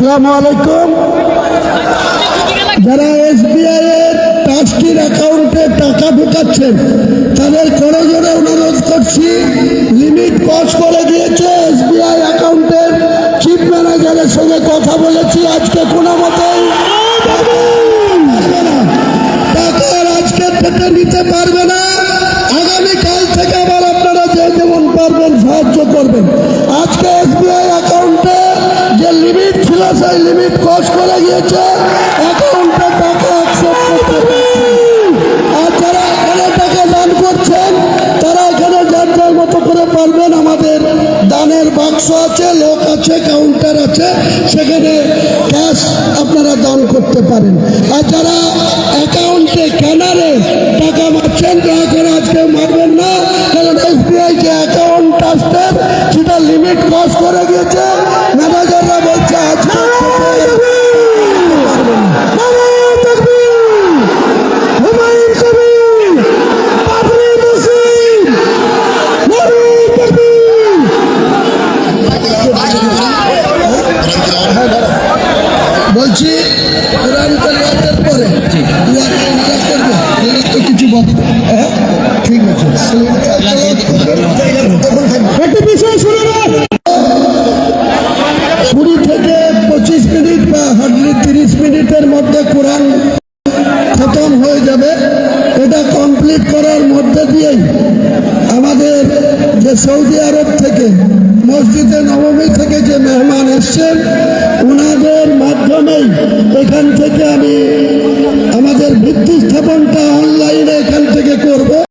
আসসালামু আলাইকুম। যারা এসবিআই এর ট্রাস্টির অ্যাকাউন্টে টাকা ঢুকাচ্ছেন, তাদের করে জোরে অনুরোধ করছি লিমিট পাস করে দিয়েছে এসবিআই অ্যাকাউন্টের চিফ ম্যানেজারের সঙ্গে কথা বলেছি আজকে কোনো মতেই। পারবে টাকা আর আজকে থেকে নিতে পারবে না। লিমিট লিমিট ক্রস করে গিয়েছে। অ্যাকাউন্টে টাকা অ্যাকসেপ্ট করতে আর যারা এখানে টাকা দান করছেন, তারা এখানে যার যার মতো করে পারবেন। আমাদের দানের বাক্স আছে, লোক আছে কাউন্টার আছে। সেখানে ক্যাশ আপনারা দান করতে পারেন। আর যারা অ্যাকাউন্টে ক্যানারে টাকা মারছেন, দয়া করে আজকে মারবেন না। কারণ এসবিআই যে অ্যাকাউন্ট ট্রাস্টের সেটা লিমিট ক্রস করে গিয়েছে। বলছি কোরআন তেলাওয়াতের পরে। দোয়া কোনটা করবে তো কিছু বলে হ্যাঁ? ঠিক আছে। একটু বিষয় শুনে কুড়ি থেকে পঁচিশ মিনিট বা হার্ডলি তিরিশ মিনিটের মধ্যে কোরআন খতম হয়ে যাবে। এটা কমপ্লিট করার মধ্যে দিয়েই আমাদের যে সৌদি আরব থেকে মসজিদে নবমী থেকে যে মেহমান এসছেন থেকে আমি আমাদের ভিত্তি স্থাপনটা